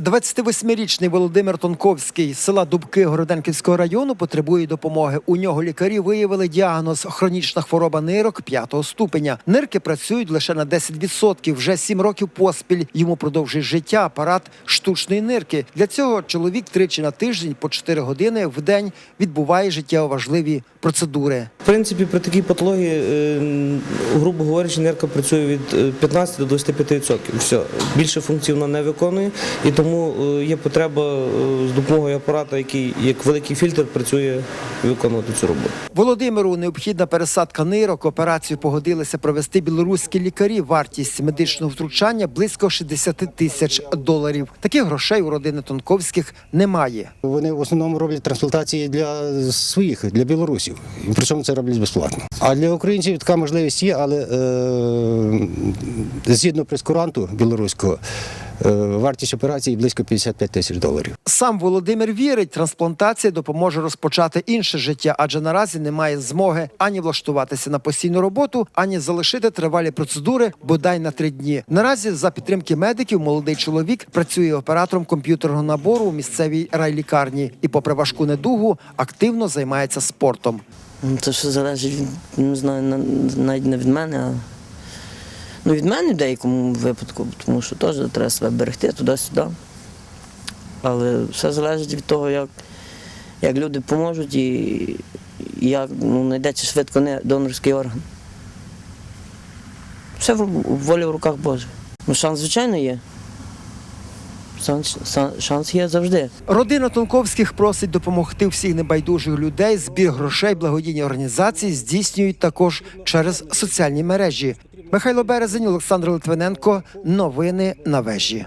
28-річний Володимир Тонковський з села Дубки Городенківського району потребує допомоги. У нього лікарі виявили діагноз хронічна хвороба нирок п'ятого ступеня. Нирки працюють лише на 10%. Вже сім років поспіль йому продовжує життя апарат штучної нирки. Для цього чоловік тричі на тиждень по 4 години в день відбуває життєво важливі процедури. В принципі, при такій патології, е, грубо говорячи, нирка працює від е, 15 до 25%. Все. Більше функцій вона не виконує, і тому е, є потреба е, з допомогою апарата, який як великий фільтр працює виконувати цю роботу. Володимиру необхідна пересадка нирок. Операцію погодилися провести білоруські лікарі. Вартість медичного втручання близько 60 тисяч доларів. Таких грошей у родини Тонковських немає. Вони в основному роблять трансплантації для своїх, для білорусів. І причому це роблять безплатно. А для українців така можливість є, але е, згідно прескуранту білоруського, вартість операції близько 55 тисяч доларів. Сам Володимир вірить, трансплантація допоможе розпочати інше життя, адже наразі немає змоги ані влаштуватися на постійну роботу, ані залишити тривалі процедури бодай на три дні. Наразі за підтримки медиків молодий чоловік працює оператором комп'ютерного набору у місцевій райлікарні і, попри важку недугу, активно займається спортом. Ну, Це все залежить від, не знаю, на- навіть не від мене, а ну, від мене в деякому випадку, тому що теж треба себе берегти туди-сюди. Але все залежить від того, як, як люди поможуть і, як ну, знайдеться швидко не донорський орган. Все в волі в руках Божих. Ну, шанс, звичайно, є. Шанс, шанс є завжди. Родина Тонковських просить допомогти всіх небайдужих людей. Збір грошей благодійні організації здійснюють також через соціальні мережі. Михайло Березень, Олександр Литвиненко. Новини на вежі.